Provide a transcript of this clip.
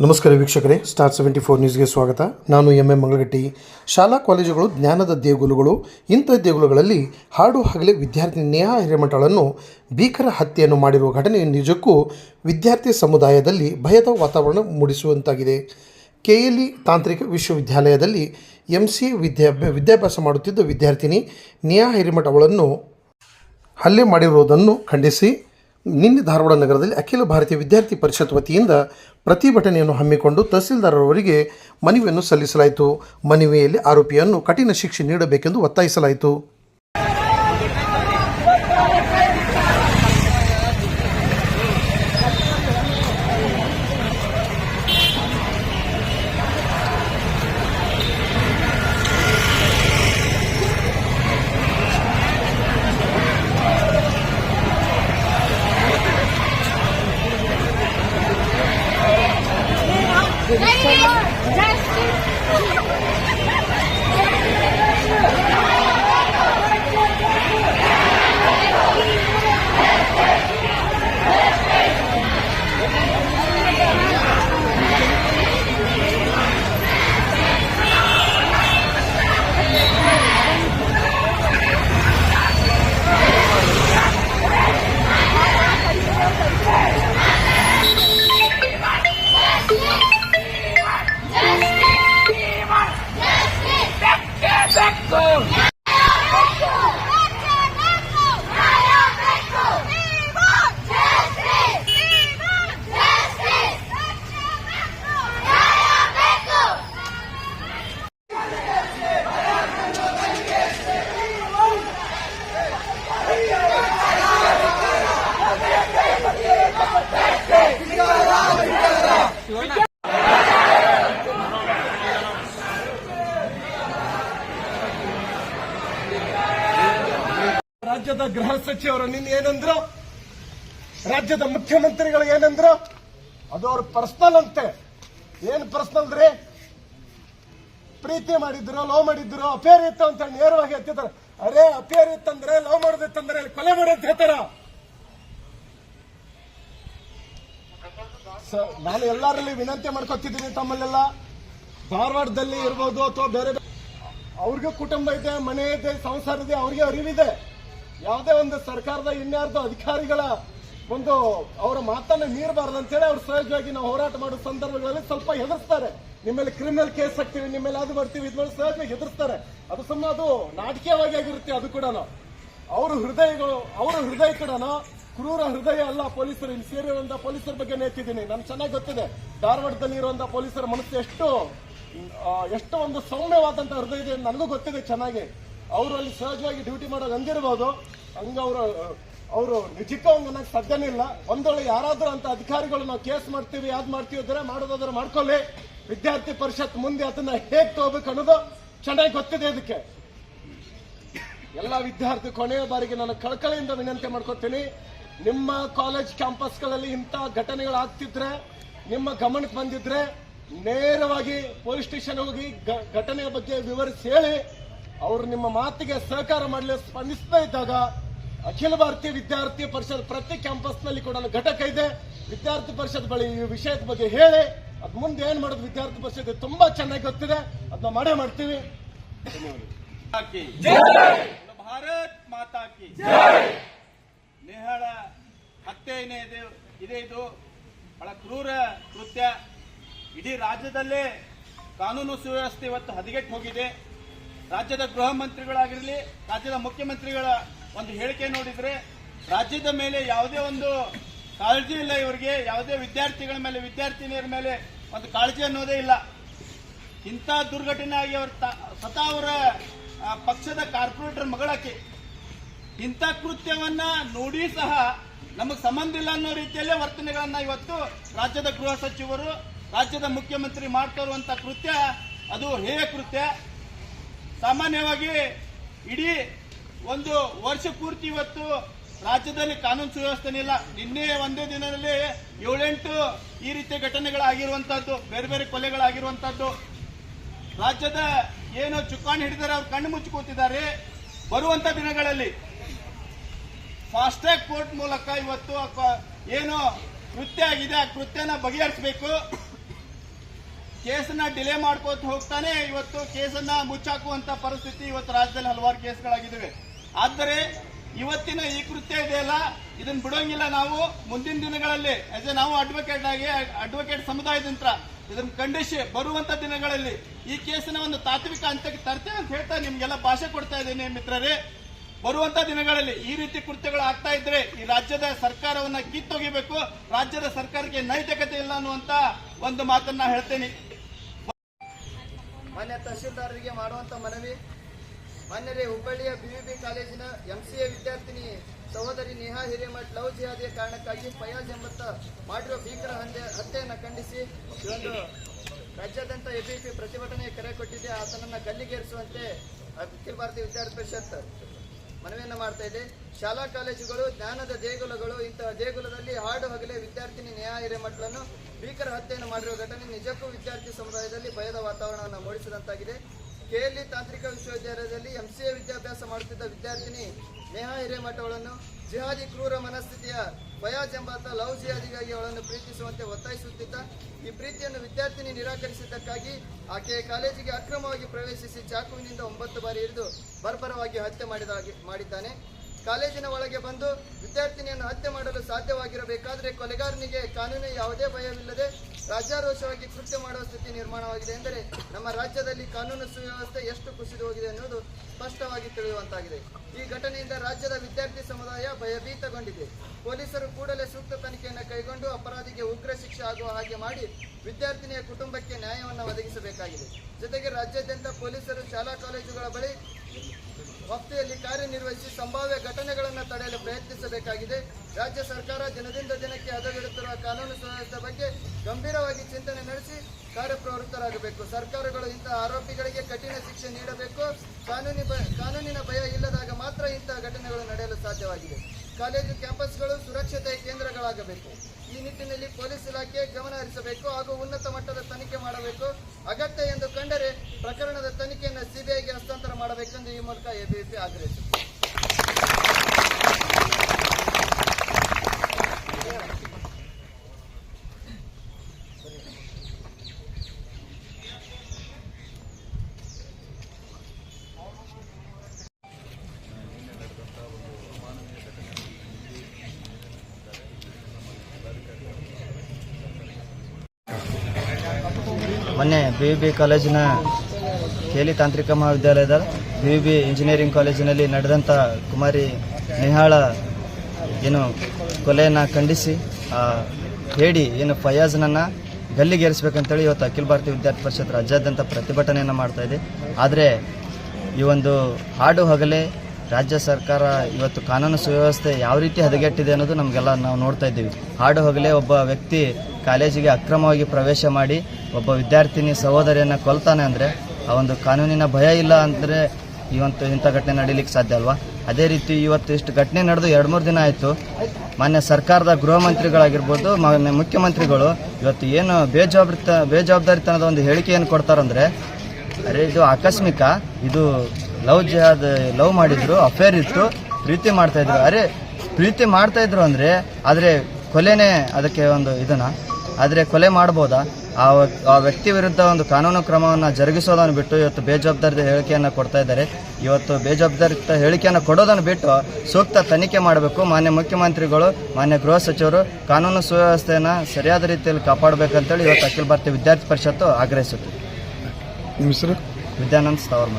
ನಮಸ್ಕಾರ ವೀಕ್ಷಕರೇ star seventy four ನ್ಯೂಸ್ಗೆ ಸ್ವಾಗತ. ನಾನು ಎಂ ಎಂ ಮಂಗಳಗಟ್ಟಿ. ಶಾಲಾ ಕಾಲೇಜುಗಳು, ಜ್ಞಾನದ ದೇಗುಲುಗಳು, ಇಂಥ ದೇಗುಲಗಳಲ್ಲಿ ಹಾಡು ಹಗಲೇ ವಿದ್ಯಾರ್ಥಿ ನೇಹಾ ಹಿರೇಮಠಳನ್ನು ಭೀಕರ ಹತ್ಯೆಯನ್ನು ಮಾಡಿರುವ ಘಟನೆ ನಿಜಕ್ಕೂ ವಿದ್ಯಾರ್ಥಿ ಸಮುದಾಯದಲ್ಲಿ ಭಯದ ವಾತಾವರಣ ಮೂಡಿಸುವಂತಾಗಿದೆ. ಕೆಎಲ್ಇ ತಾಂತ್ರಿಕ ವಿಶ್ವವಿದ್ಯಾಲಯದಲ್ಲಿ ಎಂ ಸಿ ವಿದ್ಯಾಭ್ಯ ವಿದ್ಯಾಭ್ಯಾಸ ಮಾಡುತ್ತಿದ್ದ ವಿದ್ಯಾರ್ಥಿನಿ ನೇಹಾ ಹಿರೇಮಠ ಅವಳನ್ನು ಹಲ್ಲೆ ಮಾಡಿರುವುದನ್ನು ಖಂಡಿಸಿ ನಿನ್ನೆ ಧಾರವಾಡ ನಗರದಲ್ಲಿ ಅಖಿಲ ಭಾರತೀಯ ವಿದ್ಯಾರ್ಥಿ ಪರಿಷತ್ ವತಿಯಿಂದ ಪ್ರತಿಭಟನೆಯನ್ನು ಹಮ್ಮಿಕೊಂಡು ತಹಸೀಲ್ದಾರರವರಿಗೆ ಮನವಿಯನ್ನು ಸಲ್ಲಿಸಲಾಯಿತು. ಮನವಿಯಲ್ಲಿ ಆರೋಪಿಯನ್ನು ಕಠಿಣ ಶಿಕ್ಷೆ ನೀಡಬೇಕೆಂದು ಒತ್ತಾಯಿಸಲಾಯಿತು. Ready? Just shoot. ರಾಜ್ಯದ ಗೃಹ ಸಚಿವರು ನಿನ್ನ ಏನಂದ್ರು? ರಾಜ್ಯದ ಮುಖ್ಯಮಂತ್ರಿಗಳು ಏನಂದ್ರು? ಅದು ಅವ್ರ ಪರ್ಸನಲ್ ಅಂತೆ. ಏನ್ ಪರ್ಸನಲ್ ರೀ? ಪ್ರೀತಿ ಮಾಡಿದ್ರು, ಲವ್ ಮಾಡಿದ್ರು ಅಫೇರ್ ಇತ್ತು ಅಂತ ನೇರವಾಗಿ ಎತ್ತಿದ್ದಾರೆ. ಅರೇ ಅಫೇರ್ ಇತ್ತಂದ್ರೆ ಲವ್ ಮಾಡೋದಿತ್ತಂದ್ರೆ ಕೊಲೆ ಮಾಡೋದ್ ಹೇಳ್ತಾರ. ನಾನು ಎಲ್ಲರಲ್ಲಿ ವಿನಂತಿ ಮಾಡ್ಕೊತಿದ್ದೀನಿ ತಮ್ಮಲ್ಲೆಲ್ಲ. ಧಾರವಾಡದಲ್ಲಿ ಇರ್ಬೋದು ಅಥವಾ ಬೇರೆ ಅವ್ರಿಗೂ ಕುಟುಂಬ ಇದೆ, ಮನೆ ಇದೆ, ಸಂಸಾರ ಇದೆ, ಅವ್ರಿಗೆ ಅರಿವಿದೆ. ಯಾವುದೇ ಒಂದು ಸರ್ಕಾರದ ಇನ್ಯಾರ್ದು ಅಧಿಕಾರಿಗಳ ಒಂದು ಅವರ ಮಾತನ್ನು ಮೀರಬಾರ್ದು ಅಂತೇಳಿ ಅವ್ರು ಸಹಜವಾಗಿ ನಾವು ಹೋರಾಟ ಮಾಡೋ ಸಂದರ್ಭಗಳಲ್ಲಿ ಸ್ವಲ್ಪ ಹೆದರ್ಸ್ತಾರೆ. ನಿಮ್ಮೇಲೆ ಕ್ರಿಮಿನಲ್ ಕೇಸ್ ಹಾಕ್ತೀವಿ, ನಿಮ್ಮೇಲೆ ಅದು ಬರ್ತೀವಿ ಇದ್ಮೇಲೆ ಸಹಜವಾಗಿ ಹೆದರ್ಸ್ತಾರೆ. ಅದು ಸುಮ್ಮನೆ ಅದು ನಾಟಕೀಯವಾಗಿ ಆಗಿರುತ್ತೆ ಅದು ಕೂಡ ಅವ್ರ ಹೃದಯಗಳು, ಅವರ ಹೃದಯ ಕೂಡ ಕ್ರೂರ ಹೃದಯ ಅಲ್ಲ ಪೊಲೀಸರು, ಇಲ್ಲಿ ಸೇರಿರುವಂತಹ ಪೊಲೀಸರ ಬಗ್ಗೆ ಎತ್ತಿದ್ದೀನಿ ನನ್ಗೆ ಚೆನ್ನಾಗಿ ಗೊತ್ತಿದೆ. ಧಾರವಾಡದಲ್ಲಿ ಇರುವಂತಹ ಪೊಲೀಸರ ಮನಸ್ಸು ಎಷ್ಟು ಎಷ್ಟೋ ಒಂದು ಸೌಮ್ಯವಾದಂತಹ ಹೃದಯ ಇದೆ ನನಗೂ ಗೊತ್ತಿದೆ ಚೆನ್ನಾಗಿ. ಅವರು ಅಲ್ಲಿ ಸಹಜವಾಗಿ ಡ್ಯೂಟಿ ಮಾಡೋದು ಅಂದಿರಬಹುದು ಹಂಗ ಅವರು ಅವರು ನಿಜಕ್ಕೂ ಹಂಗ ಅನ್ನಕ್ ಸಾಧ್ಯನೇ ಇಲ್ಲ. ಒಂದೊಳ್ಳೆ ಯಾರಾದ್ರೂ ಅಂತ ಅಧಿಕಾರಿಗಳು ನಾವು ಕೇಸ್ ಮಾಡ್ತೀವಿ, ಯಾವ್ದು ಮಾಡ್ತೀವಿ ಅಂದ್ರೆ ಮಾಡೋದಾದ್ರೆ ಮಾಡ್ಕೊಳ್ಳಿ. ವಿದ್ಯಾರ್ಥಿ ಪರಿಷತ್ ಮುಂದೆ ಅದನ್ನ ಹೇಗೆ ತಗೋಬೇಕು ಅನ್ನೋದು ಚೆನ್ನಾಗಿ ಗೊತ್ತಿದೆ ಇದಕ್ಕೆ. ಎಲ್ಲ ವಿದ್ಯಾರ್ಥಿ ಕೊನೆಯ ಬಾರಿಗೆ ನಾನು ಕಳಕಳಿಯಿಂದ ವಿನಂತಿ ಮಾಡ್ಕೊತೀನಿ. ನಿಮ್ಮ ಕಾಲೇಜ್ ಕ್ಯಾಂಪಸ್ಗಳಲ್ಲಿ ಇಂಥ ಘಟನೆಗಳು ಆಗ್ತಿದ್ರೆ, ನಿಮ್ಮ ಗಮನಕ್ಕೆ ಬಂದಿದ್ರೆ ನೇರವಾಗಿ ಪೊಲೀಸ್ ಸ್ಟೇಷನ್ ಹೋಗಿ ಘಟನೆಯ ಬಗ್ಗೆ ವಿವರಿಸಿ ಹೇಳಿ. ಅವರು ನಿಮ್ಮ ಮಾತಿಗೆ ಸಹಕಾರ ಮಾಡಲು ಸ್ಪಂದಿಸ್ತಾ ಇದ್ದಾಗ ಅಖಿಲ ಭಾರತೀಯ ವಿದ್ಯಾರ್ಥಿ ಪರಿಷತ್ ಪ್ರತಿ ಕ್ಯಾಂಪಸ್ನಲ್ಲಿ ಕೂಡ ಘಟಕ ಇದೆ. ವಿದ್ಯಾರ್ಥಿ ಪರಿಷತ್ ಬಳಿ ಈ ವಿಷಯದ ಬಗ್ಗೆ ಹೇಳಿ. ಅದ್ ಮುಂದೆ ಏನ್ ಮಾಡೋದು ವಿದ್ಯಾರ್ಥಿ ಪರಿಷತ್ ತುಂಬಾ ಚೆನ್ನಾಗಿ ಗೊತ್ತಿದೆ. ಅದನ್ನ ಮಾಡೇ ಮಾಡ್ತೀವಿ. ಭಾರತ್ ಮಾತಾ ಕಿ ನೇಹಳ ಹತ್ಯೆ ಇದೆ ಇದು ಬಹಳ ಕ್ರೂರ ಕೃತ್ಯ. ಇಡೀ ರಾಜ್ಯದಲ್ಲೇ ಕಾನೂನು ಸುವ್ಯವಸ್ಥೆ ಇವತ್ತು ಹದಿಗೆಟ್ಟು ಹೋಗಿದೆ ರಾಜ್ಯದ ಗೃಹ ಮಂತ್ರಿಗಳಾಗಿರಲಿ, ರಾಜ್ಯದ ಮುಖ್ಯಮಂತ್ರಿಗಳ ಒಂದು ಹೇಳಿಕೆ ನೋಡಿದ್ರೆ, ರಾಜ್ಯದ ಮೇಲೆ ಯಾವುದೇ ಒಂದು ಕಾಳಜಿ ಇಲ್ಲ ಇವರಿಗೆ, ಯಾವುದೇ ವಿದ್ಯಾರ್ಥಿಗಳ ಮೇಲೆ, ವಿದ್ಯಾರ್ಥಿನಿಯರ ಮೇಲೆ ಒಂದು ಕಾಳಜಿ ಅನ್ನೋದೇ ಇಲ್ಲ. ಇಂಥ ದುರ್ಘಟನೆ ಆಗಿ ಅವ್ರ ಸ್ವತಃ ಅವರ ಪಕ್ಷದ ಕಾರ್ಪೊರೇಟರ್ ಮಗಳಾಕಿ ಇಂಥ ಕೃತ್ಯವನ್ನ ನೋಡಿ ಸಹ ನಮಗೆ ಸಂಬಂಧ ಇಲ್ಲ ಅನ್ನೋ ರೀತಿಯಲ್ಲೇ ವರ್ತನೆಗಳನ್ನ ಇವತ್ತು ರಾಜ್ಯದ ಗೃಹ ಸಚಿವರು, ರಾಜ್ಯದ ಮುಖ್ಯಮಂತ್ರಿ ಮಾಡ್ತಾ ಇರುವಂತಹ ಕೃತ್ಯ, ಅದು ಹೇಯ ಕೃತ್ಯ. ಸಾಮಾನ್ಯವಾಗಿ ಇಡೀ ಒಂದು ವರ್ಷ ಪೂರ್ತಿ ಇವತ್ತು ರಾಜ್ಯದಲ್ಲಿ ಕಾನೂನು ಸುವ್ಯವಸ್ಥೆ ಇಲ್ಲ ನಿನ್ನೆ ಒಂದೇ ದಿನದಲ್ಲಿ ಏಳೆಂಟು ಈ ರೀತಿಯ ಘಟನೆಗಳಾಗಿರುವಂತಹದ್ದು, ಬೇರೆ ಬೇರೆ ಕೊಲೆಗಳಾಗಿರುವಂತಹದ್ದು. ರಾಜ್ಯದ ಏನು ಚುಕ್ಕಾಣಿ ಹಿಡಿದರೆ ಅವ್ರು ಕಣ್ಣು ಮುಚ್ಚಿ ಕೂತಿದ್ದಾರೆ ಬರುವಂತ ದಿನಗಳಲ್ಲಿ ಫಾಸ್ಟ್ಯಾಗ್ ಕೋರ್ಟ್ ಮೂಲಕ ಇವತ್ತು ಏನು ಕೃತ್ಯ ಆಗಿದೆ, ಆ ಕೃತ್ಯನ ಬಗೆಹರಿಸಬೇಕು. ಕೇಸನ್ನ ಡಿಲೇ ಮಾಡ್ಕೋತ ಹೋಗ್ತಾನೆ. ಇವತ್ತು ಕೇಸನ್ನ ಮುಚ್ಚಾಕುವಂತ ಪರಿಸ್ಥಿತಿ ಇವತ್ತು ರಾಜ್ಯದಲ್ಲಿ ಹಲವಾರು ಕೇಸ್ಗಳಾಗಿದ್ದಾವೆ. ಆದರೆ ಇವತ್ತಿನ ಈ ಕೃತ್ಯ ಇದೆಯಲ್ಲ ಇದನ್ನ ಬಿಡೋಂಗಿಲ್ಲ ನಾವು. ಮುಂದಿನ ದಿನಗಳಲ್ಲಿ ಆಸ್ ಎ ನಾವು ಅಡ್ವೊಕೇಟ್ ಆಗಿ ಅಡ್ವೊಕೇಟ್ ಸಮುದಾಯದಿಂದ ಇದನ್ನ ಖಂಡಿಸಿ ಬರುವಂತ ದಿನಗಳಲ್ಲಿ ಈ ಕೇಸಿನ ಒಂದು ತಾತ್ವಿಕ ಹಂತಕ್ಕೆ ತರ್ತೇವೆ ಅಂತ ಹೇಳ್ತಾ ನಿಮ್ಗೆಲ್ಲ ಭಾಷೆ ಕೊಡ್ತಾ ಇದ್ದೇನೆ ಮಿತ್ರರೇ. ಬರುವಂತ ದಿನಗಳಲ್ಲಿ ಈ ರೀತಿ ಕೃತ್ಯಗಳು ಆಗ್ತಾ ಇದ್ರೆ ಈ ರಾಜ್ಯದ ಸರ್ಕಾರವನ್ನ ಕಿತ್ತೊಗಿಬೇಕು. ರಾಜ್ಯದ ಸರ್ಕಾರಕ್ಕೆ ನೈತಿಕತೆ ಇಲ್ಲ ಅನ್ನುವಂತ ಒಂದು ಮಾತನ್ನ ಹೇಳ್ತೇನೆ. ಮಾನ್ಯ ತಹಶೀಲ್ದಾರರಿಗೆ ಮಾಡುವಂತ ಮನವಿ. ಮಾನ್ಯರೇ, ಹುಬ್ಬಳ್ಳಿಯ ಬಿವಿಬಿ ಕಾಲೇಜಿನ ಎಂಸಿಎ ವಿದ್ಯಾರ್ಥಿನಿ ಸಹೋದರಿ ನೇಹಾ ಹಿರೇಮಠ್ ಲವ್ ಜಿಹಾದಿಯ ಕಾರಣಕ್ಕಾಗಿ ಫಯಾಜ್ ಎಂಬತ್ತ ಮಾಡಿರುವ ಭೀಕರ ಹಂದೆ ಹತ್ಯೆಯನ್ನು ಖಂಡಿಸಿ ಒಂದು ರಾಜ್ಯಾದ್ಯಂತ ಎಬಿಪಿ ಪ್ರತಿಭಟನೆ ಕರೆ ಕೊಟ್ಟಿದೆ. ಆತನನ್ನು ಗಲ್ಲಿಗೇರಿಸುವಂತೆ ಅಖಿಲ ಭಾರತೀಯ ವಿದ್ಯಾರ್ಥಿ ಪರಿಷತ್ ಮನವಿಯನ್ನು ಮಾಡ್ತಾ ಇದೆ ಶಾಲಾ ಕಾಲೇಜುಗಳು, ಜ್ಞಾನದ ದೇಗುಲಗಳು, ಇಂತಹ ದೇಗುಲದಲ್ಲಿ ಹಾಡು ಹಗಲೇ ವಿದ್ಯಾರ್ಥಿನಿ ನ್ಯಾಯ ಹಿರೇಮಠಳನ್ನು ಭೀಕರ ಹತ್ಯೆಯನ್ನು ಮಾಡಿರುವ ಘಟನೆ ನಿಜಕ್ಕೂ ವಿದ್ಯಾರ್ಥಿ ಸಮುದಾಯದಲ್ಲಿ ಭಯದ ವಾತಾವರಣವನ್ನು ಮೂಡಿಸಿದಂತಾಗಿದೆ. ಕೆಎಲ್ಇ ತಾಂತ್ರಿಕ ವಿಶ್ವವಿದ್ಯಾಲಯದಲ್ಲಿ ಎಂಸಿಎ ವಿದ್ಯಾಭ್ಯಾಸ ಮಾಡುತ್ತಿದ್ದ ವಿದ್ಯಾರ್ಥಿನಿ ನೇಹಾ ಹಿರೇಮಠ ಅವಳನ್ನು ಜಿಹಾದಿ ಕ್ರೂರ ಮನಸ್ಥಿತಿಯ ಫಯಾಜ್ ಎಂಬಾತ ಲವ್ ಜಿಹಾದಿಗಾಗಿ ಅವಳನ್ನು ಪ್ರೀತಿಸುವಂತೆ ಒತ್ತಾಯಿಸುತ್ತಿದ್ದ. ಈ ಪ್ರೀತಿಯನ್ನು ವಿದ್ಯಾರ್ಥಿನಿ ನಿರಾಕರಿಸಿದ್ದಕ್ಕಾಗಿ ಆಕೆಯ ಕಾಲೇಜಿಗೆ ಅಕ್ರಮವಾಗಿ ಪ್ರವೇಶಿಸಿ ಚಾಕುವಿನಿಂದ ಒಂಬತ್ತು ಬಾರಿ ಹಿಡಿದು ಬರ್ಬರವಾಗಿ ಹತ್ಯೆ ಮಾಡಿದಾಗಿ ಮಾಡಿದ್ದಾನೆ. ಕಾಲೇಜಿನ ಒಳಗೆ ಬಂದು ವಿದ್ಯಾರ್ಥಿನಿಯನ್ನು ಹತ್ಯೆ ಮಾಡಲು ಸಾಧ್ಯವಾಗಿರಬೇಕಾದರೆ ಕೊಲೆಗಾರನಿಗೆ ಕಾನೂನು ಯಾವುದೇ ಭಯವಿಲ್ಲದೆ ರಾಜ್ಯಾರೋಷವಾಗಿ ಕೃತ್ಯ ಮಾಡುವ ಸ್ಥಿತಿ ನಿರ್ಮಾಣವಾಗಿದೆ ಎಂದರೆ ನಮ್ಮ ರಾಜ್ಯದಲ್ಲಿ ಕಾನೂನು ಸುವ್ಯವಸ್ಥೆ ಎಷ್ಟು ಕುಸಿದು ಹೋಗಿದೆ ಎನ್ನುವುದು ಸ್ಪಷ್ಟವಾಗಿ ತಿಳಿಯುವಂತಾಗಿದೆ. ಈ ಘಟನೆಯಿಂದ ರಾಜ್ಯದ ವಿದ್ಯಾರ್ಥಿ ಸಮುದಾಯ ಭಯಭೀತಗೊಂಡಿದೆ. ಪೊಲೀಸರು ಕೂಡಲೇ ಸೂಕ್ತ ತನಿಖೆಯನ್ನು ಕೈಗೊಂಡು ಅಪರಾಧಿಗೆ ಉಗ್ರ ಶಿಕ್ಷೆ ಆಗುವ ಹಾಗೆ ಮಾಡಿ ವಿದ್ಯಾರ್ಥಿನಿಯ ಕುಟುಂಬಕ್ಕೆ ನ್ಯಾಯವನ್ನು ಒದಗಿಸಬೇಕಾಗಿದೆ. ಜೊತೆಗೆ ರಾಜ್ಯಾದ್ಯಂತ ಪೊಲೀಸರು ಶಾಲಾ ಕಾಲೇಜುಗಳ ಬಳಿ ವಕ್ತಿಯಲ್ಲಿ ಕಾರ್ಯನಿರ್ವಹಿಸಿ ಸಂಭಾವ್ಯ ಘಟನೆಗಳನ್ನು ತಡೆಯಲು ಪ್ರಯತ್ನಿಸಬೇಕಾಗಿದೆ. ರಾಜ್ಯ ಸರ್ಕಾರ ದಿನದಿಂದ ದಿನಕ್ಕೆ ಹದಗೆಡುತ್ತಿರುವ ಕಾನೂನು ಸುವ್ಯವಸ್ಥೆ ಬಗ್ಗೆ ಗಂಭೀರವಾಗಿ ಚಿಂತನೆ ನಡೆಸಿ ಕಾರ್ಯಪ್ರವೃತ್ತರಾಗಬೇಕು. ಸರ್ಕಾರಗಳು ಇಂತಹ ಆರೋಪಿಗಳಿಗೆ ಕಠಿಣ ಶಿಕ್ಷೆ ನೀಡಬೇಕು. ಕಾನೂನಿನ ಭಯ ಇಲ್ಲದಾಗ ಮಾತ್ರ ಇಂತಹ ಘಟನೆಗಳು ನಡೆಯಲು ಸಾಧ್ಯವಾಗಿದೆ. ಕಾಲೇಜು ಕ್ಯಾಂಪಸ್ಗಳು ಸುರಕ್ಷತೆ ಕೇಂದ್ರಗಳಾಗಬೇಕು. ಈ ನಿಟ್ಟಿನಲ್ಲಿ ಪೊಲೀಸ್ ಇಲಾಖೆ ಗಮನ ಹರಿಸಬೇಕು ಹಾಗೂ ಉನ್ನತ ಮಟ್ಟದ ತನಿಖೆ ಮಾಡಬೇಕು. ಅಗತ್ಯ ಎಂದು ಕಂಡರೆ ಪ್ರಕರಣದ ತನಿಖೆಯನ್ನು ಸಿಬಿಐಗೆ ಹಸ್ತಾಂತರ ಮಾಡಬೇಕೆಂದು ಈ ಮೂಲಕ ಎಬಿಪಿ ಆಗ್ರಹಿಸಿದೆ. ಮೊನ್ನೆ ಬಿ ಬಿ ಕಾಲೇಜಿನ ಕೇಲಿ ತಾಂತ್ರಿಕ ಮಹಾವಿದ್ಯಾಲಯದ ಬಿ ಬಿ ಇಂಜಿನಿಯರಿಂಗ್ ಕಾಲೇಜಿನಲ್ಲಿ ನಡೆದಂಥ ಕುಮಾರಿ ನಿಹಾಳ ಏನು ಕೊಲೆಯನ್ನು ಖಂಡಿಸಿ ಹೇಳಿ ಏನು ಫಯಾಜ್ನನ್ನು ಗಲ್ಲಿಗೇರಿಸಬೇಕಂತೇಳಿ ಇವತ್ತು ಅಖಿಲ ಭಾರತೀಯ ವಿದ್ಯಾರ್ಥಿ ಪರಿಷತ್ ರಾಜ್ಯಾದ್ಯಂತ ಪ್ರತಿಭಟನೆಯನ್ನು ಮಾಡ್ತಾ ಇದೆ. ಆದರೆ ಈ ಒಂದು ಹಾಡು ಹಗಲೇ ರಾಜ್ಯ ಸರ್ಕಾರ ಇವತ್ತು ಕಾನೂನು ಸುವ್ಯವಸ್ಥೆ ಯಾವ ರೀತಿ ಹದಗೆಟ್ಟಿದೆ ಅನ್ನೋದು ನಮಗೆಲ್ಲ ನಾವು ನೋಡ್ತಾ ಇದ್ದೀವಿ. ಹಾಡು ಹೋಗಲೇ ಒಬ್ಬ ವ್ಯಕ್ತಿ ಕಾಲೇಜಿಗೆ ಅಕ್ರಮವಾಗಿ ಪ್ರವೇಶ ಮಾಡಿ ಒಬ್ಬ ವಿದ್ಯಾರ್ಥಿನಿ ಸಹೋದರಿಯನ್ನು ಕೊಲ್ತಾನೆ ಅಂದರೆ ಆ ಒಂದು ಕಾನೂನಿನ ಭಯ ಇಲ್ಲ ಅಂದರೆ ಇವತ್ತು ಇಂಥ ಘಟನೆ ನಡೀಲಿಕ್ಕೆ ಸಾಧ್ಯ ಅಲ್ವಾ? ಅದೇ ರೀತಿ ಇವತ್ತು ಇಷ್ಟು ಘಟನೆ ನಡೆದು ಎರಡು ಮೂರು ದಿನ ಆಯಿತು. ಮಾನ್ಯ ಸರ್ಕಾರದ ಗೃಹ ಮಂತ್ರಿಗಳಾಗಿರ್ಬೋದು, ಮಾನ್ಯ ಮುಖ್ಯಮಂತ್ರಿಗಳು ಇವತ್ತು ಏನು ಬೇಜವಾಬ್ದಾರಿತ ಬೇಜವಾಬ್ದಾರಿತನದ ಒಂದು ಹೇಳಿಕೆಯನ್ನು ಕೊಡ್ತಾರಂದರೆ, ಅರೆ ಇದು ಆಕಸ್ಮಿಕ, ಇದು ಲವ್ ಜಿಹಾದ್ ಲವ್ ಮಾಡಿದ್ರು ಅಫೇರ್ ಇತ್ತು ಪ್ರೀತಿ ಮಾಡ್ತಾ ಇದ್ರು. ಅರೆ ಪ್ರೀತಿ ಮಾಡ್ತಾ ಇದ್ರು ಅಂದ್ರೆ ಆದ್ರೆ ಕೊಲೆನೇ ಅದಕ್ಕೆ ಒಂದು ಇದನ್ನ. ಆದ್ರೆ ಕೊಲೆ ಮಾಡ್ಬೋದಾ? ಆ ಆ ವ್ಯಕ್ತಿ ವಿರುದ್ಧ ಒಂದು ಕಾನೂನು ಕ್ರಮವನ್ನು ಜರುಗಿಸೋದನ್ನು ಬಿಟ್ಟು ಇವತ್ತು ಬೇಜವಾಬ್ದಾರಿತ ಹೇಳಿಕೆಯನ್ನು ಕೊಡ್ತಾ ಇದ್ದಾರೆ. ಇವತ್ತು ಬೇಜವಾಬ್ದಾರಿತ ಹೇಳಿಕೆಯನ್ನು ಕೊಡೋದನ್ನು ಬಿಟ್ಟು ಸೂಕ್ತ ತನಿಖೆ ಮಾಡಬೇಕು. ಮಾನ್ಯ ಮುಖ್ಯಮಂತ್ರಿಗಳು ಮಾನ್ಯ ಗೃಹ ಸಚಿವರು ಕಾನೂನು ಸುವ್ಯವಸ್ಥೆಯನ್ನು ಸರಿಯಾದ ರೀತಿಯಲ್ಲಿ ಕಾಪಾಡಬೇಕಂತೇಳಿ ಇವತ್ತು ಅಖಿಲ ಭಾರತೀಯ ವಿದ್ಯಾರ್ಥಿ ಪರಿಷತ್ತು ಆಗ್ರಹಿಸುತ್ತೆ. ವಿದ್ಯಾನಂದ್ ಸ್ಥಾವರ್